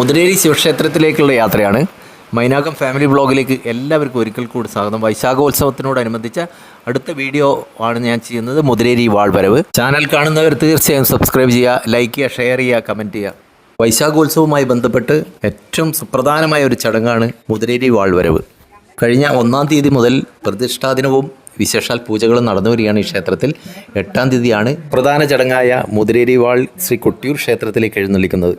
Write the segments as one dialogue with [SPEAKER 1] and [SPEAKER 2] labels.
[SPEAKER 1] മുതിരേരി ശിവക്ഷേത്രത്തിലേക്കുള്ള യാത്രയാണ്. മൈനാകം ഫാമിലി ബ്ലോഗിലേക്ക് എല്ലാവർക്കും ഒരിക്കൽ കൂടി സ്വാഗതം. വൈശാഖോത്സവത്തിനോടനുബന്ധിച്ച അടുത്ത വീഡിയോ ആണ് ഞാൻ ചെയ്യുന്നത്. മുതിരേരി വാൾവരവ്. ചാനൽ കാണുന്നവർ തീർച്ചയായും സബ്സ്ക്രൈബ് ചെയ്യുക ലൈക്ക് ചെയ്യുക ഷെയർ ചെയ്യുക കമന്റ് ചെയ്യുക. വൈശാഖോത്സവവുമായി ബന്ധപ്പെട്ട് ഏറ്റവും സുപ്രധാനമായ ഒരു ചടങ്ങാണ് മുതിരേരി വാൾവരവ്. കഴിഞ്ഞ ഒന്നാം തീയതി മുതൽ പ്രതിഷ്ഠാദിനവും വിശേഷാൽ പൂജകളും നടന്നു വരികയാണ് ഈ ക്ഷേത്രത്തിൽ. എട്ടാം തീയതിയാണ് പ്രധാന ചടങ്ങായ മുതിരേരി വാൾ ശ്രീ കൊട്ടിയൂർ ക്ഷേത്രത്തിലേക്ക് എഴുന്നള്ളിക്കുന്നത്.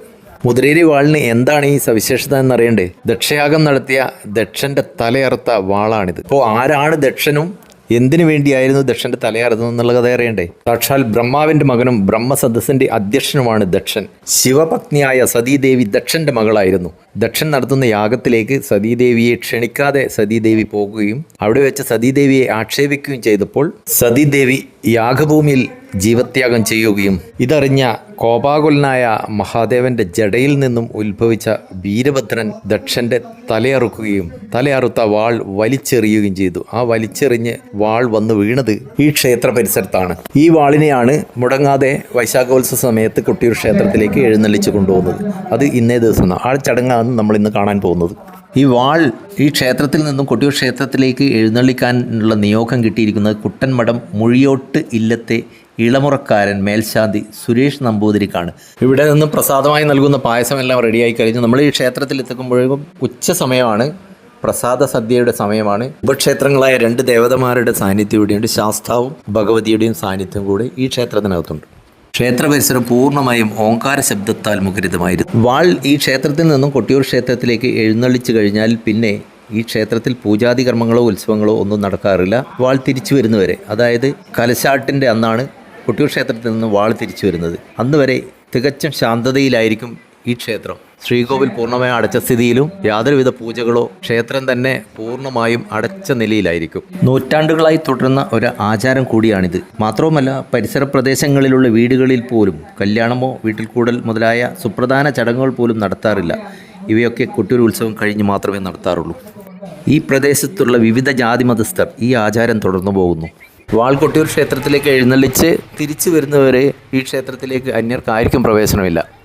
[SPEAKER 1] മുതിരേരി വാളിന് എന്താണ് ഈ സവിശേഷത എന്നറിയണ്ടേ? ദക്ഷയാഗം നടത്തിയ ദക്ഷന്റെ തലയറുത്ത വാളാണിത്. അപ്പോൾ ആരാണ് ദക്ഷനും? എന്തിനു വേണ്ടിയായിരുന്നു ദക്ഷന്റെ തലയറുന്നത് എന്നുള്ള കഥ അറിയണ്ടേ? സാക്ഷാൽ ബ്രഹ്മാവിന്റെ മകനും ബ്രഹ്മസദസ്സിന്റെ അധ്യക്ഷനുമാണ് ദക്ഷൻ. ശിവപത്നിയായ സതീദേവി ദക്ഷന്റെ മകളായിരുന്നു. ദക്ഷൻ നടത്തുന്ന യാഗത്തിലേക്ക് സതീദേവിയെ ക്ഷണിക്കാതെ സതീദേവി പോകുകയും അവിടെ വെച്ച് സതീദേവിയെ ആക്ഷേപിക്കുകയും ചെയ്തപ്പോൾ സതീദേവി യാഗഭൂമിയിൽ ജീവത്യാഗം ചെയ്യുകയും ഇതറിഞ്ഞ കോപാകുലനായ മഹാദേവന്റെ ജടയിൽ നിന്നും ഉത്ഭവിച്ച വീരഭദ്രൻ ദക്ഷന്റെ തലയറുക്കുകയും തലയറുത്ത വാൾ വലിച്ചെറിയുകയും ചെയ്തു. ആ വലിച്ചെറിഞ്ഞ് വാൾ വന്നു വീണത് ഈ ക്ഷേത്ര പരിസരത്താണ്. ഈ വാളിനെയാണ് മുടങ്ങാതെ വൈശാഖോത്സവ സമയത്ത് കുട്ടിയൂർ ക്ഷേത്രത്തിലേക്ക് എഴുന്നള്ളിച്ച് കൊണ്ടുപോകുന്നത്. അത് ഇന്നേ ദിവസം ആ ചടങ്ങാണ് നമ്മൾ ഇന്ന് കാണാൻ പോകുന്നത്. ഈ വാൾ ഈ ക്ഷേത്രത്തിൽ നിന്നും കൊട്ടിയൂർ ക്ഷേത്രത്തിലേക്ക് എഴുന്നള്ളിക്കാനുള്ള നിയോഗം കിട്ടിയിരിക്കുന്നത് കുട്ടൻമഠം മുഴിയോട്ട് ഇല്ലത്തെ ഇളമുറക്കാരൻ മേൽശാന്തി സുരേഷ് നമ്പൂതിരിക്കാണ്. ഇവിടെ നിന്ന് പ്രസാദമായി നൽകുന്ന പായസം എല്ലാം റെഡിയായി കഴിഞ്ഞു. നമ്മൾ ഈ ക്ഷേത്രത്തിൽ എത്തിക്കുമ്പോഴേക്കും ഉച്ച സമയമാണ്. പ്രസാദ സദ്യയുടെ സമയമാണ്. ഉപക്ഷേത്രങ്ങളായ രണ്ട് ദേവതമാരുടെ സാന്നിധ്യം ഇവിടെയുണ്ട് ശാസ്താവും ഭഗവതിയുടെയും സാന്നിധ്യം കൂടി ഈ ക്ഷേത്രത്തിനകത്തുണ്ട്. ക്ഷേത്ര പരിസരം പൂർണമായും ഓങ്കാര ശബ്ദത്താൽ മുഖരിതമായിരുന്നു. വാൾ ഈ ക്ഷേത്രത്തിൽ നിന്നും കൊട്ടിയൂർ ക്ഷേത്രത്തിലേക്ക് എഴുന്നള്ളിച്ചു കഴിഞ്ഞാൽ പിന്നെ ഈ ക്ഷേത്രത്തിൽ പൂജാതി കർമ്മങ്ങളോ ഉത്സവങ്ങളോ ഒന്നും നടക്കാറില്ല. വാൾ തിരിച്ചു വരുന്നവരെ അതായത് കലശാട്ടിന്റെ അന്നാണ് കൊട്ടിയൂർ ക്ഷേത്രത്തിൽ നിന്നും വാൾ തിരിച്ചു വരുന്നത്. അന്ന് വരെ തികച്ചും ശാന്തതയിലായിരിക്കും ഈ ക്ഷേത്രം. ശ്രീകോവിൽ പൂർണമായും അടച്ച സ്ഥിതിയിലും യാതൊരുവിധ പൂജകളോ ക്ഷേത്രം തന്നെ പൂർണമായും അടച്ച നിലയിലായിരിക്കും. നൂറ്റാണ്ടുകളായി തുടരുന്ന ഒരു ആചാരം കൂടിയാണിത്. മാത്രവുമല്ല പരിസര പ്രദേശങ്ങളിലുള്ള വീടുകളിൽ പോലും കല്യാണമോ വീട്ടിൽ കൂടൽ മുതലായ സുപ്രധാന ചടങ്ങുകൾ പോലും നടത്താറില്ല. ഇവയൊക്കെ കുട്ടൂർ ഉത്സവം കഴിഞ്ഞ് മാത്രമേ നടത്താറുള്ളൂ. ഈ പ്രദേശത്തുള്ള വിവിധ ജാതി മതസ്ഥർ ഈ ആചാരം തുടർന്നു പോകുന്നു. വാൾകൊട്ടിയൂർ ക്ഷേത്രത്തിലേക്ക് എഴുന്നള്ളിച്ച് തിരിച്ചു വരുന്നവരെ ഈ ക്ഷേത്രത്തിലേക്ക് അന്യർക്കായിരിക്കും പ്രവേശനമില്ല.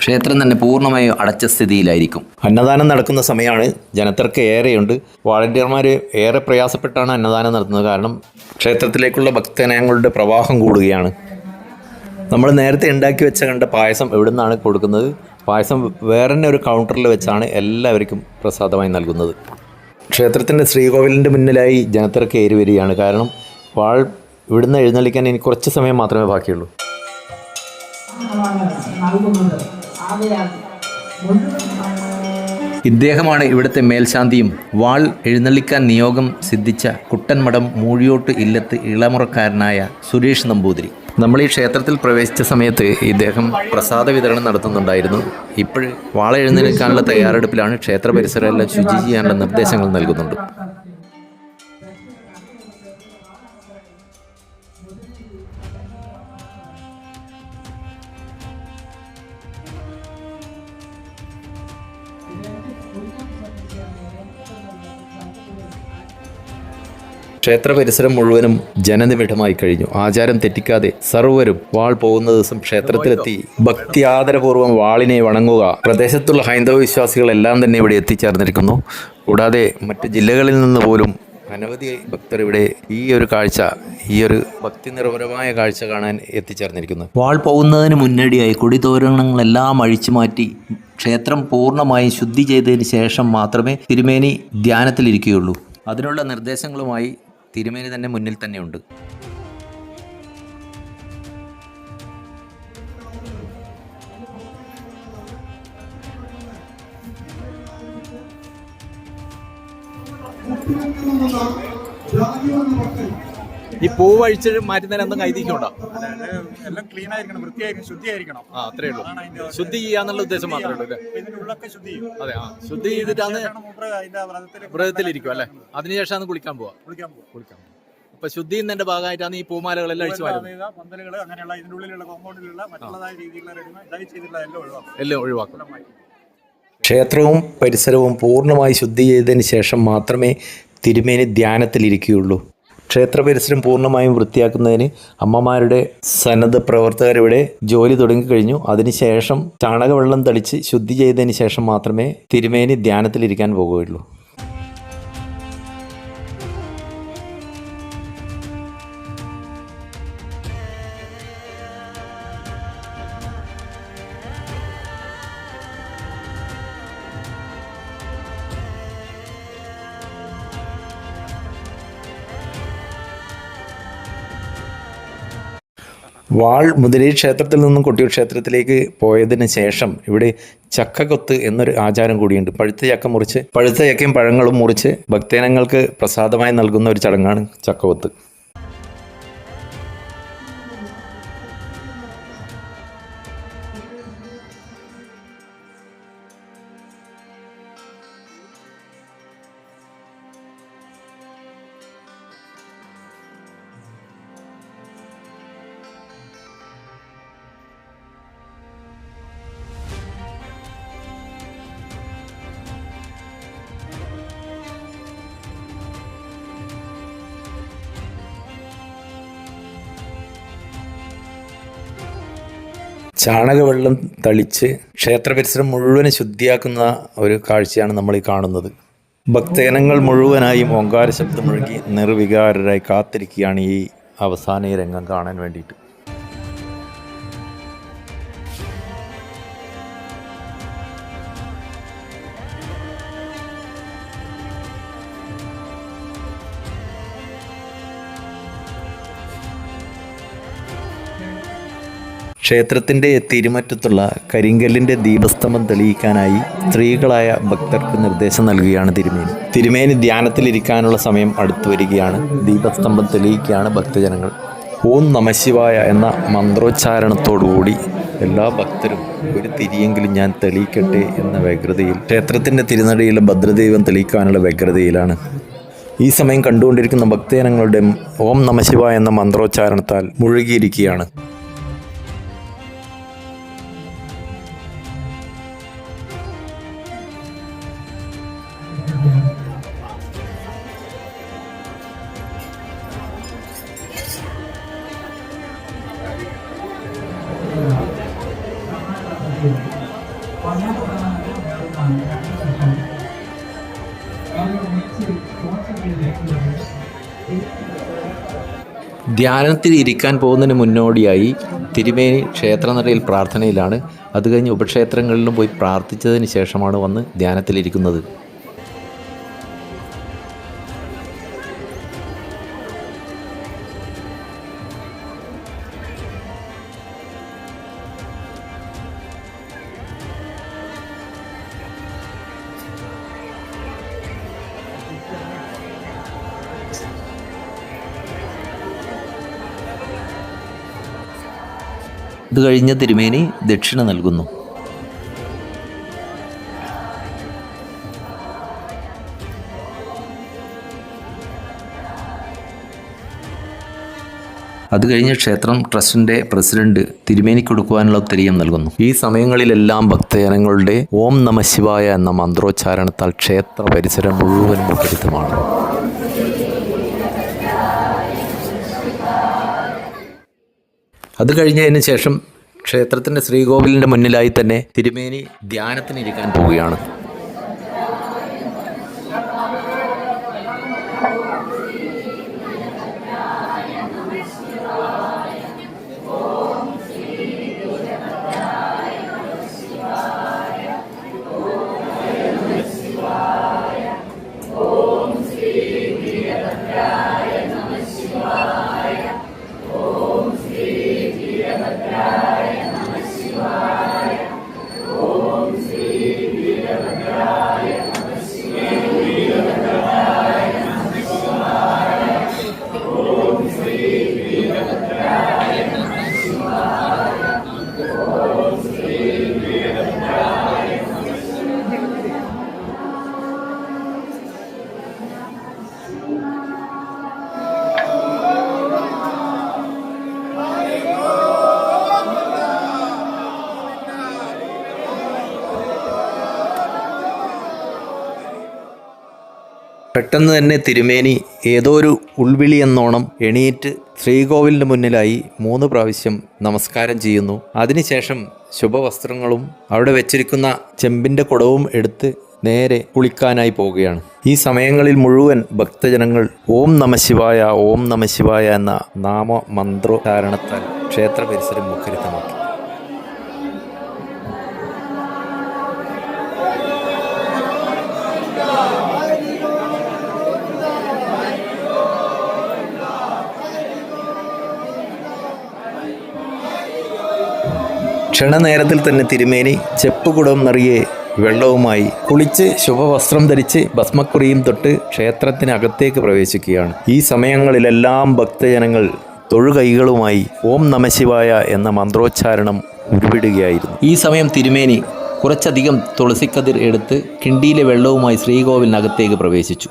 [SPEAKER 1] ക്ഷേത്രം തന്നെ പൂർണമായും അടച്ച സ്ഥിതിയിലായിരിക്കും. അന്നദാനം നടക്കുന്ന സമയമാണ് ജനത്തിരക്ക് ഏറെയുണ്ട്. വാളണ്ടിയർമാർ ഏറെ പ്രയാസപ്പെട്ടാണ് അന്നദാനം നടത്തുന്നത്. കാരണം ക്ഷേത്രത്തിലേക്കുള്ള ഭക്തജനങ്ങളുടെ പ്രവാഹം കൂടുകയാണ്. നമ്മൾ നേരത്തെ ഉണ്ടാക്കി വെച്ച കണ്ട പായസം എവിടെ നിന്നാണ് കൊടുക്കുന്നത്? പായസം വേറെ തന്നെ ഒരു കൗണ്ടറിൽ വെച്ചാണ് എല്ലാവർക്കും പ്രസാദമായി നൽകുന്നത്. ക്ഷേത്രത്തിന്റെ ശ്രീകോവിലിന്റെ മുന്നിലായി ജനത്തിരക്ക് ഏറി വരികയാണ്. കാരണം വാൾ ഇവിടുന്ന് എഴുന്നള്ളിക്കാൻ ഇനി കുറച്ച് സമയം മാത്രമേ ബാക്കിയുള്ളൂ. ഇദ്ദേഹമാണ് ഇവിടുത്തെ മേൽശാന്തിയും. വാൾ എഴുന്നള്ളിക്കാൻ നിയോഗം സിദ്ധിച്ച കുട്ടൻമഠം മൂഴിയോട്ട് ഇല്ലത്ത് ഇളമുറക്കാരനായ സുരേഷ് നമ്പൂതിരി. നമ്മൾ ഈ ക്ഷേത്രത്തിൽ പ്രവേശിച്ച സമയത്ത് ഇദ്ദേഹം പ്രസാദ വിതരണം നടത്തുന്നുണ്ടായിരുന്നു. ഇപ്പോൾ വാള എഴുന്നേൽക്കാനുള്ള തയ്യാറെടുപ്പിലാണ് ക്ഷേത്ര പരിസരമെല്ലാം ശുചി ചെയ്യാനുള്ള നിർദ്ദേശങ്ങൾ നൽകുന്നുണ്ട്. ക്ഷേത്ര പരിസരം മുഴുവനും ജനനിബിഡമായി കഴിഞ്ഞു. ആചാരം തെറ്റിക്കാതെ സർവരും വാൾ പോകുന്ന ദിവസം ക്ഷേത്രത്തിലെത്തി ഭക്തി ആദരപൂർവം വാളിനെ വണങ്ങുക. പ്രദേശത്തുള്ള ഹൈന്ദവ വിശ്വാസികളെല്ലാം തന്നെ ഇവിടെ എത്തിച്ചേർന്നിരിക്കുന്നു. കൂടാതെ മറ്റ് ജില്ലകളിൽ നിന്ന് പോലും അനവധി ഭക്തർ ഇവിടെ ഈ ഒരു കാഴ്ച ഈ ഒരു ഭക്തി നിർഭരമായ കാഴ്ച കാണാൻ എത്തിച്ചേർന്നിരിക്കുന്നു. വാൾ പോകുന്നതിന് മുന്നോടിയായി കൊടിതോരണങ്ങളെല്ലാം അഴിച്ചു മാറ്റി ക്ഷേത്രം പൂർണമായി ശുദ്ധി ചെയ്തതിന് ശേഷം മാത്രമേ തിരുമേനി ധ്യാനത്തിലിരിക്കുകയുള്ളൂ. അതിനുള്ള നിർദ്ദേശങ്ങളുമായി തിരുമേനി തന്നെ മുന്നിൽ തന്നെയുണ്ട്.
[SPEAKER 2] ഈ പൂവ് അഴിച്ച് മാറ്റുന്നതിന് എന്തെങ്കിലും ഐതിഹ്യമുണ്ടോ
[SPEAKER 3] എല്ലാം ക്ലീൻ ആയിരിക്കണം വൃത്തിയായിരിക്കണം ശുദ്ധിയായിരിക്കണം.
[SPEAKER 2] ആ അത്രേ ഉള്ളൂ. ശുദ്ധി ചെയ്യാന്നുള്ള ഉദ്ദേശം മാത്രമേ ഉള്ളൂ അല്ലേ?
[SPEAKER 3] ഇതിന്റെ ഉള്ളൊക്കെ ശുദ്ധി ചെയ്യും.
[SPEAKER 2] അതെ ആ ശുദ്ധി ചെയ്തിട്ടാണ് വ്രതത്തിലിരിക്കും അല്ലെ? അതിനുശേഷം അന്ന് അതിനുശേഷമാണ് കുളിക്കാൻ പോവാ
[SPEAKER 3] കുളിക്കാൻ പോവാ
[SPEAKER 2] കുളിക്കാൻ പോവാ. അപ്പൊ ശുദ്ധി ചെയ്യുന്നതിന്റെ ഭാഗമായിട്ടാണ് ഈ പൂമാലകളെല്ലാം അഴിച്ചു വരുന്നത്
[SPEAKER 3] പന്തലുകൾ അങ്ങനെയുള്ള ഇതിന്റെ ഉള്ളിലുള്ള കോമ്പൗണ്ടിലുള്ള മറ്റുള്ളതായ രീതിയിലുള്ള എല്ലാം ഒഴിവാക്കും.
[SPEAKER 1] ക്ഷേത്രവും പരിസരവും പൂർണമായി ശുദ്ധി ചെയ്തതിന് ശേഷം മാത്രമേ തിരുമേനി ധ്യാനത്തിലിരിക്കുകയുള്ളൂ. ക്ഷേത്ര പരിസരം പൂർണമായും വൃത്തിയാക്കുന്നതിന് അമ്മമാരുടെ സന്നദ്ധ പ്രവർത്തകരിവിടെ ജോലി തുടങ്ങിക്കഴിഞ്ഞു അതിനുശേഷം ചാണകവെള്ളം തളിച്ച് ശുദ്ധി ചെയ്തതിന് ശേഷം മാത്രമേ തിരുമേനി ധ്യാനത്തിലിരിക്കാൻ പോകുകയുള്ളൂ. വാൾ മുതിരി ക്ഷേത്രത്തിൽ നിന്നും കൊട്ടിയൂർ ക്ഷേത്രത്തിലേക്ക് പോയതിന് ശേഷം ഇവിടെ ചക്കകൊത്ത് എന്നൊരു ആചാരം കൂടിയുണ്ട്. പഴുത്ത ചക്ക മുറിച്ച് പഴുത്ത ചക്കയും പഴങ്ങളും മുറിച്ച് ഭക്തജനങ്ങൾക്ക് പ്രസാദമായി നൽകുന്ന ഒരു ചടങ്ങാണ് ചക്കകൊത്ത്. ചാണകവെള്ളം തളിച്ച് ക്ഷേത്ര പരിസരം മുഴുവൻ ശുദ്ധിയാക്കുന്ന ഒരു കാഴ്ചയാണ് നമ്മൾ ഈ കാണുന്നത്. ഭക്തജനങ്ങൾ മുഴുവനായും ഓങ്കാര ശബ്ദം മുഴുകി നിർവികാരരായി കാത്തിരിക്കുകയാണ് ഈ അവസാന ഈ രംഗം കാണാൻ വേണ്ടിയിട്ട്. ക്ഷേത്രത്തിന്റെ തിരുമറ്റത്തുള്ള കരിങ്കല്ലിന്റെ ദീപസ്തംഭം തെളിയിക്കാനായി സ്ത്രീകളായ ഭക്തർക്ക് നിർദ്ദേശം നൽകുകയാണ് തിരുമേനി. തിരുമേനി ധ്യാനത്തിലിരിക്കാനുള്ള സമയം അടുത്തു വരികയാണ്. ദീപസ്തംഭം തെളിയിക്കുകയാണ് ഭക്തജനങ്ങൾ. ഓം നമശിവായ എന്ന മന്ത്രോച്ചാരണത്തോടുകൂടി എല്ലാ ഭക്തരും ഒരു തിരിയെങ്കിലും ഞാൻ തെളിയിക്കട്ടെ എന്ന വ്യഗ്രതയിൽ ക്ഷേത്രത്തിന്റെ തിരുനടിയിലെ ഭദ്രദൈവം തെളിയിക്കാനുള്ള വ്യഗ്രതയിലാണ്. ഈ സമയം കണ്ടുകൊണ്ടിരിക്കുന്ന ഭക്തജനങ്ങളുടെ ഓം നമശിവായ എന്ന മന്ത്രോച്ചാരണത്താൽ മുഴുകിയിരിക്കുകയാണ്. ധ്യാനത്തിൽ ഇരിക്കാൻ പോകുന്നതിന് മുന്നോടിയായി തിരുമേനി ക്ഷേത്രനടയിൽ പ്രാർത്ഥനയിലാണ്. അത് കഴിഞ്ഞ് ഉപക്ഷേത്രങ്ങളിലും പോയി പ്രാർത്ഥിച്ചതിന് ശേഷമാണ് വന്ന് ധ്യാനത്തിലിരിക്കുന്നത്. ഇത് കഴിഞ്ഞ തിരുമേനി ദക്ഷിണ നൽകുന്നു. അത് കഴിഞ്ഞ് ക്ഷേത്രം ട്രസ്റ്റിന്റെ പ്രസിഡന്റ് തിരുമേനിക്ക് കൊടുക്കുവാനുള്ള ഉത്തരീയം നൽകുന്നു. ഈ സമയങ്ങളിലെല്ലാം ഭക്തജനങ്ങളുടെ ഓം നമ ശിവായ എന്ന മന്ത്രോച്ചാരണത്താൽ ക്ഷേത്ര പരിസരം മുഴുവൻ മുഖരിതമാണ് അത് കഴിഞ്ഞതിന് ശേഷം ക്ഷേത്രത്തിന്റെ ശ്രീകോവിലിന്റെ മുന്നിലായി തന്നെ തിരുമേനി ധ്യാനത്തിനിരിക്കാൻ പോവുകയാണ്. പെട്ടെന്ന് തന്നെ തിരുമേനി ഏതോ ഒരു ഉൾവിളി എന്നോണം എണീറ്റ് ശ്രീകോവിലിന് മുന്നിലായി മൂന്ന് പ്രാവശ്യം നമസ്കാരം ചെയ്യുന്നു. അതിനുശേഷം ശുഭവസ്ത്രങ്ങളും അവിടെ വെച്ചിരിക്കുന്ന ചെമ്പിന്റെ കുടവും എടുത്ത് നേരെ കുളിക്കാനായി പോവുകയാണ്. ഈ സമയങ്ങളിൽ മുഴുവൻ ഭക്തജനങ്ങൾ ഓം നമശിവായ ഓം നമശിവായ എന്ന നാമ മന്ത്രോച്ചാരണത്താൽ ക്ഷേത്ര പരിസരം മുഖരിതമാക്കി. ക്ഷണനേരത്തിൽ തന്നെ തിരുമേനി ചെപ്പുകുടം നിറയെ വെള്ളവുമായി കുളിച്ച് ശുഭവസ്ത്രം ധരിച്ച് ഭസ്മക്കുറിയും തൊട്ട് ക്ഷേത്രത്തിനകത്തേക്ക് പ്രവേശിക്കുകയാണ്. ഈ സമയങ്ങളിലെല്ലാം ഭക്തജനങ്ങൾ തൊഴുകൈകളുമായി ഓം നമശിവായ എന്ന മന്ത്രോച്ചാരണം ഉരുവിടുകയായിരുന്നു. ഈ സമയം തിരുമേനി കുറച്ചധികം തുളസിക്കതിർ എടുത്ത് കിണ്ടിയിലെ വെള്ളവുമായി ശ്രീകോവിലിനകത്തേക്ക് പ്രവേശിച്ചു.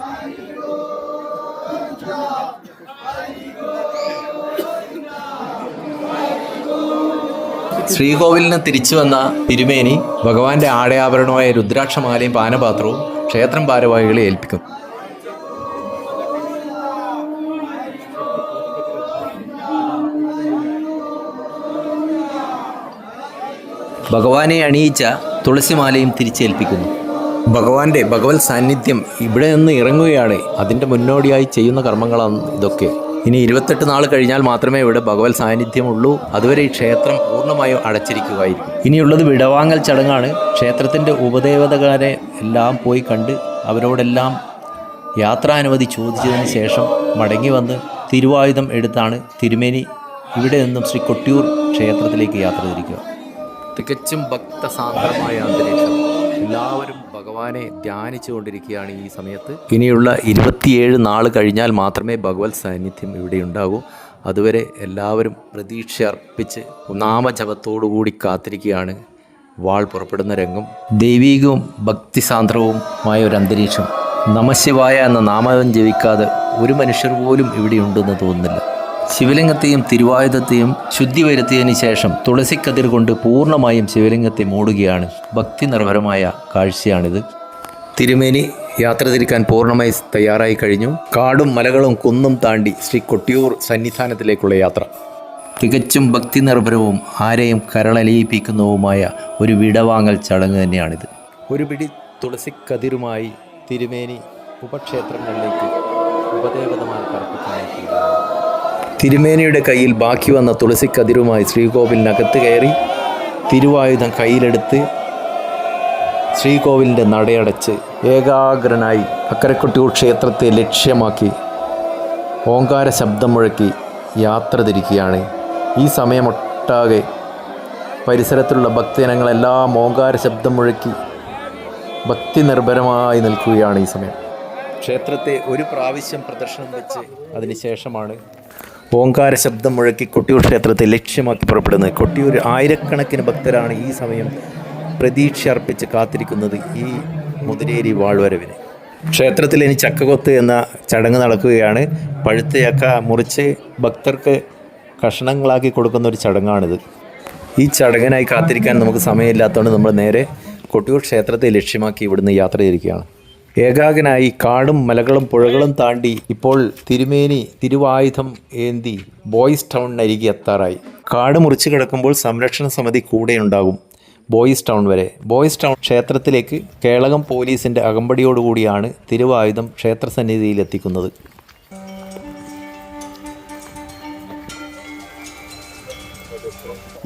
[SPEAKER 1] ശ്രീകോവിലിന് തിരിച്ചു വന്ന തിരുമേനി ഭഗവാന്റെ ആടയാഭരണമായ രുദ്രാക്ഷമാലയും പാനപാത്രവും ക്ഷേത്രം ഭാരവാഹികളെ ഏൽപ്പിക്കും. ഭഗവാനെ അണിയിച്ച തുളസിമാലയും തിരിച്ചേൽപ്പിക്കുന്നു. ഭഗവാന്റെ ഭഗവത് സാന്നിധ്യം ഇവിടെ നിന്ന് ഇറങ്ങുകയാണ്. അതിന്റെ മുന്നോടിയായി ചെയ്യുന്ന കർമ്മങ്ങളാണ് ഇതൊക്കെ. ഇനി ഇരുപത്തെട്ട് നാൾ കഴിഞ്ഞാൽ മാത്രമേ ഇവിടെ ഭഗവത് സാന്നിധ്യമുള്ളൂ. അതുവരെ ഈ ക്ഷേത്രം പൂർണമായും അടച്ചിരിക്കുകയായിരിക്കും. ഇനിയുള്ളത് വിടവാങ്ങൽ ചടങ്ങാണ്. ക്ഷേത്രത്തിന്റെ ഉപദേവതകാരെ എല്ലാം പോയി കണ്ട് അവരോടെല്ലാം യാത്രാനുമതി ചോദിച്ചതിന് ശേഷം മടങ്ങി വന്ന് തിരുവായുധം എടുത്താണ് തിരുമേനി ഇവിടെ നിന്നും ശ്രീ കൊട്ടിയൂർ ക്ഷേത്രത്തിലേക്ക് യാത്ര തിരിക്കുക. തികച്ചും ഭക്തസാന്ദ്രമായ അന്തരീക്ഷം. എല്ലാവരും ഭഗവാനെ ധ്യാനിച്ചു കൊണ്ടിരിക്കുകയാണ് ഈ സമയത്ത്. ഇനിയുള്ള ഇരുപത്തിയേഴ് നാൾ കഴിഞ്ഞാൽ മാത്രമേ ഭഗവത് സാന്നിധ്യം ഇവിടെ ഉണ്ടാകൂ. അതുവരെ എല്ലാവരും പ്രതീക്ഷ അർപ്പിച്ച് നാമജപത്തോടുകൂടി കാത്തിരിക്കുകയാണ്. വാൾ പുറപ്പെടുന്ന രംഗം ദൈവീകവും ഭക്തിസാന്ദ്രവുമായ ഒരു അന്തരീക്ഷം. നമശിവായ എന്ന നാമം ജപിക്കാതെ ഒരു മനുഷ്യർ പോലും ഇവിടെ ഉണ്ടെന്ന് തോന്നുന്നില്ല. ശിവലിംഗത്തെയും തിരുവായുധത്തെയും ശുദ്ധി വരുത്തിയതിന് ശേഷം തുളസിക്കതിർ കൊണ്ട് പൂർണമായും ശിവലിംഗത്തെ മൂടുകയാണ് ഭക്തി നിർഭരമായ കാഴ്ചയാണിത്. തിരുമേനി യാത്ര തിരിക്കാൻ പൂർണമായി തയ്യാറായി കഴിഞ്ഞു. കാടും മലകളും കുന്നും താണ്ടി ശ്രീ കൊട്ടിയൂർ സന്നിധാനത്തിലേക്കുള്ള യാത്ര. തികച്ചും ഭക്തി നിർഭരവും ആരെയും കരളലിയിപ്പിക്കുന്നതുമായ ഒരു വിടവാങ്ങൽ ചടങ്ങ് തന്നെയാണിത്. ഒരു പിടി തുളസിക്കതിരുമായി തിരുമേനി ഉപക്ഷേത്രങ്ങളിലേക്ക് ഉപദേവതമാർക്ക് അർപ്പിക്കാനായി തിരുമേനിയുടെ കയ്യിൽ ബാക്കി വന്ന തുളസിക്കതിരുമായി ശ്രീകോവിലിനകത്ത് കയറി തിരുവായുധം കയ്യിലെടുത്ത് ശ്രീകോവിലിന്റെ നടയടച്ച് ഏകാഗ്രനായി അക്കരക്കൊട്ടിയൂർ ക്ഷേത്രത്തെ ലക്ഷ്യമാക്കി ഓങ്കാര ശബ്ദം മുഴക്കി യാത്ര തിരിക്കുകയാണ്. ഈ സമയമൊട്ടാകെ പരിസരത്തുള്ള ഭക്തജനങ്ങളെല്ലാം ഓങ്കാര ശബ്ദം മുഴക്കി ഭക്തി നിർഭരമായി നിൽക്കുകയാണ് ഈ സമയം. ക്ഷേത്രത്തെ ഒരു പ്രാവശ്യം പ്രദർശനം വെച്ച് അതിനുശേഷമാണ് ഓങ്കാര ശബ്ദം മുഴക്കി കൊട്ടിയൂർ ക്ഷേത്രത്തെ ലക്ഷ്യമാക്കി പുറപ്പെടുന്നത്. കൊട്ടിയൂർ ആയിരക്കണക്കിന് ഭക്തരാണ് ഈ സമയം പ്രതീക്ഷ അർപ്പിച്ച് കാത്തിരിക്കുന്നത് ഈ മുതിരേരി വാൾവരവിന്. ക്ഷേത്രത്തിൽ ഇനി ചക്കകൊത്ത് എന്ന ചടങ്ങ് നടക്കുകയാണ്. പഴുത്ത ചക്ക മുറിച്ച് ഭക്തർക്ക് കഷണങ്ങളാക്കി കൊടുക്കുന്ന ഒരു ചടങ്ങാണിത്. ഈ ചടങ്ങിനായി കാത്തിരിക്കാൻ നമുക്ക് സമയമില്ലാത്തതുകൊണ്ട് നമ്മൾ നേരെ കൊട്ടിയൂർ ക്ഷേത്രത്തെ ലക്ഷ്യമാക്കി ഇവിടുന്ന് യാത്ര ചെയ്തിരിക്കുകയാണ്. ഏകാഗനായി കാടും മലകളും പുഴകളും താണ്ടി ഇപ്പോൾ തിരുമേനി തിരുവായുധം ഏന്തി ബോയ്സ് ടൗൺ ടൗണിനരികെ എത്താറായി. കാട് മുറിച്ച് കിടക്കുമ്പോൾ സംരക്ഷണ സമിതി കൂടെയുണ്ടാകും ബോയ്സ് ടൗൺ വരെ. ബോയ്സ് ടൗൺ ക്ഷേത്രത്തിലേക്ക് കേളകം പോലീസിന്റെ അകമ്പടിയോടുകൂടിയാണ് തിരുവായുധം ക്ഷേത്രസന്നിധിയിൽ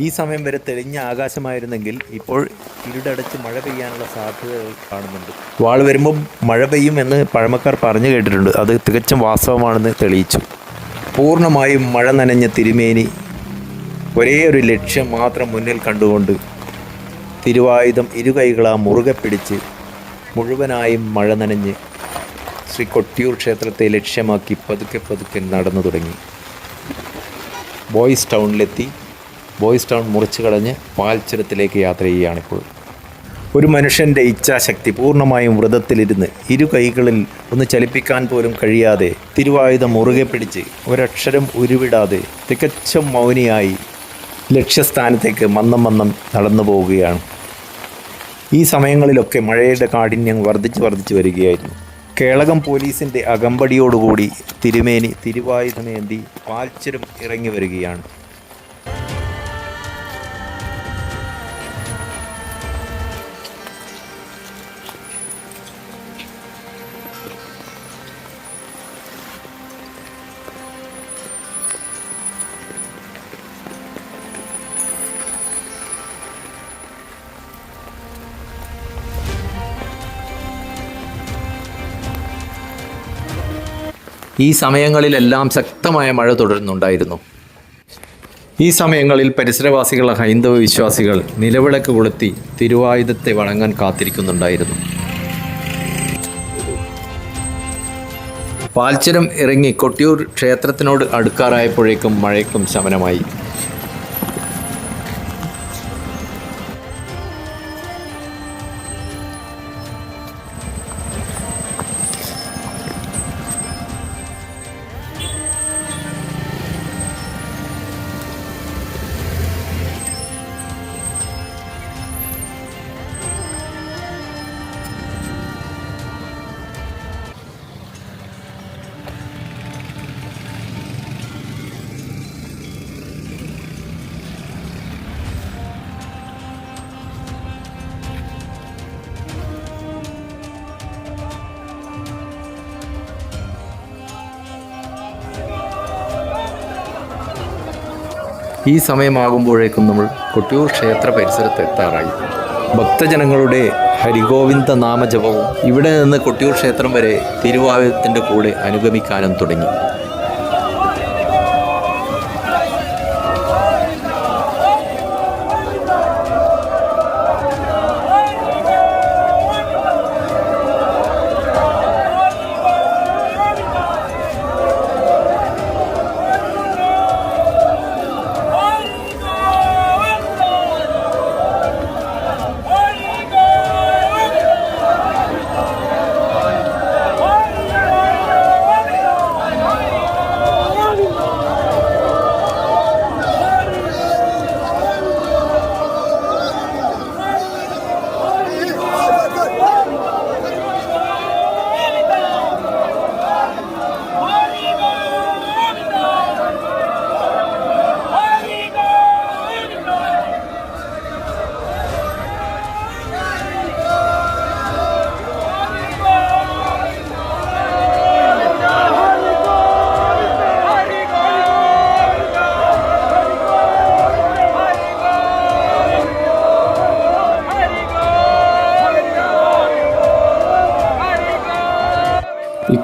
[SPEAKER 1] ഈ സമയം വരെ തെളിഞ്ഞ ആകാശമായിരുന്നെങ്കിൽ ഇപ്പോൾ ഇരുടടച്ച് മഴ പെയ്യാനുള്ള സാധ്യതകൾ കാണുന്നുണ്ട്. വാൾ വരുമ്പോൾ മഴ പെയ്യും എന്ന് പഴമക്കാർ പറഞ്ഞു കേട്ടിട്ടുണ്ട്. അത് തികച്ചും വാസ്തവമാണെന്ന് തെളിയിച്ചു. പൂർണമായും മഴ നനഞ്ഞ തിരുമേനി ഒരേ ഒരു ലക്ഷ്യം മാത്രം മുന്നിൽ കണ്ടുകൊണ്ട് തിരുവായുധം ഇരുകൈകളാ മുറുകെ പിടിച്ച് മുഴുവനായും മഴ നനഞ്ഞ് ശ്രീ കൊട്ടിയൂർ ക്ഷേത്രത്തെ ലക്ഷ്യമാക്കി പതുക്കെ പതുക്കെ നടന്നു തുടങ്ങി. ബോയ്സ് ടൗണിലെത്തി. ബോയ്സ് ടൗൺ മുറിച്ചു കടഞ്ഞ് പാൽച്ചുരത്തിലേക്ക് യാത്ര ചെയ്യുകയാണിപ്പോൾ. ഒരു മനുഷ്യന്റെ ഇച്ഛാശക്തി പൂർണമായും വ്രതത്തിലിരുന്ന് ഇരു കൈകളിൽ ഒന്ന് ചലിപ്പിക്കാൻ പോലും കഴിയാതെ തിരുവായുധം മുറുകെ പിടിച്ച് ഒരക്ഷരം ഉരുവിടാതെ തികച്ചും മൗനിയായി ലക്ഷ്യസ്ഥാനത്തേക്ക് മന്ദം മന്ദം നടന്നു പോവുകയാണ്. ഈ സമയങ്ങളിലൊക്കെ മഴയുടെ കാഠിന്യം വർദ്ധിച്ചു വർദ്ധിച്ചു വരികയായിരുന്നു. കേളകം പോലീസിന്റെ അകമ്പടിയോടുകൂടി തിരുമേനി തിരുവായുധമേന്തി പാൽച്ചുരം ഇറങ്ങി വരികയാണ്. ഈ സമയങ്ങളിലെല്ലാം ശക്തമായ മഴ തുടരുന്നുണ്ടായിരുന്നു. ഈ സമയങ്ങളിൽ പരിസരവാസികളെ ഹൈന്ദവ വിശ്വാസികൾ നിലവിളക്ക് കൊളുത്തി തിരുവായുധത്തെ വണങ്ങാൻ കാത്തിരിക്കുന്നുണ്ടായിരുന്നു. പാൽച്ചുരം ഇറങ്ങി കൊട്ടിയൂർ ക്ഷേത്രത്തിനോട് അടുക്കാറായപ്പോഴേക്കും മഴയ്ക്കും ശമനമായി. ഈ സമയമാകുമ്പോഴേക്കും നമ്മൾ കൊട്ടിയൂർ ക്ഷേത്ര പരിസരത്ത് എത്താറായി. ഭക്തജനങ്ങളുടെ ഹരിഗോവിന്ദ നാമജപവും ഇവിടെ നിന്ന് കൊട്ടിയൂർ ക്ഷേത്രം വരെ തിരുവായുധത്തിന്റെ കൂടെ അനുഗമിക്കാനും തുടങ്ങി.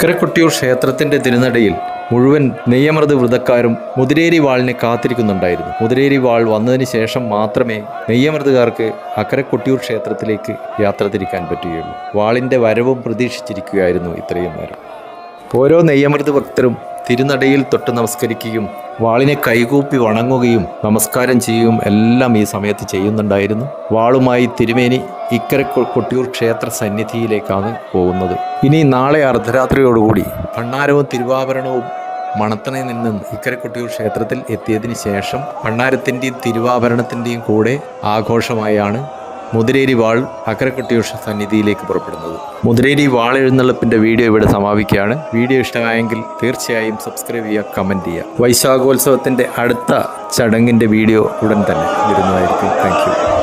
[SPEAKER 1] ഇക്കരെ കൊട്ടിയൂർ ക്ഷേത്രത്തിന്റെ തിരുനടയിൽ മുഴുവൻ നെയ്യമൃത് വ്രതക്കാരും മുതിരേരി വാളിനെ കാത്തിരിക്കുന്നുണ്ടായിരുന്നു. മുതിരേരി വാൾ വന്നതിന് ശേഷം മാത്രമേ നെയ്യമൃതുകാർക്ക് അക്കരക്കൊട്ടിയൂർ ക്ഷേത്രത്തിലേക്ക് യാത്ര തിരിക്കാൻ പറ്റുകയുള്ളൂ. വാളിന്റെ വരവും പ്രതീക്ഷിച്ചിരിക്കുകയായിരുന്നു ഇത്രയും നേരം. ഓരോ നെയ്യമൃത് ഭക്തരും തിരുനടയിൽ തൊട്ട് നമസ്കരിക്കുകയും വാളിനെ കൈകൂപ്പി വണങ്ങുകയും നമസ്കാരം ചെയ്യുകയും എല്ലാം ഈ സമയത്ത് ചെയ്യുന്നുണ്ടായിരുന്നു. വാളുമായി തിരുമേനി ഇക്കരെ കൊട്ടിയൂർ ക്ഷേത്ര സന്നിധിയിലേക്കാണ് പോകുന്നത്. ഇനി നാളെ അർദ്ധരാത്രിയോടുകൂടി ഭണ്ണാരവും തിരുവാഭരണവും മണത്തണയിൽ നിന്നും ഇക്കരെ കൊട്ടിയൂർ ക്ഷേത്രത്തിൽ എത്തിയതിന് ശേഷം ഭണ്ണാരത്തിന്റെയും തിരുവാഭരണത്തിന്റെയും കൂടെ ആഘോഷമായാണ് മുതിരേരി വാൾ അക്കരക്കൊട്ടിയൂർ സന്നിധിയിലേക്ക് പുറപ്പെടുന്നത്. മുതിരേരി വാൾ എഴുന്നള്ളിപ്പിന്റെ വീഡിയോ ഇവിടെ സമാപിക്കുകയാണ്. വീഡിയോ ഇഷ്ടമായെങ്കിൽ തീർച്ചയായും സബ്സ്ക്രൈബ് ചെയ്യുക കമന്റ് ചെയ്യുക. വൈശാഖോത്സവത്തിന്റെ അടുത്ത ചടങ്ങിന്റെ വീഡിയോ ഉടൻ തന്നെ വരുന്നതായിരിക്കും. താങ്ക്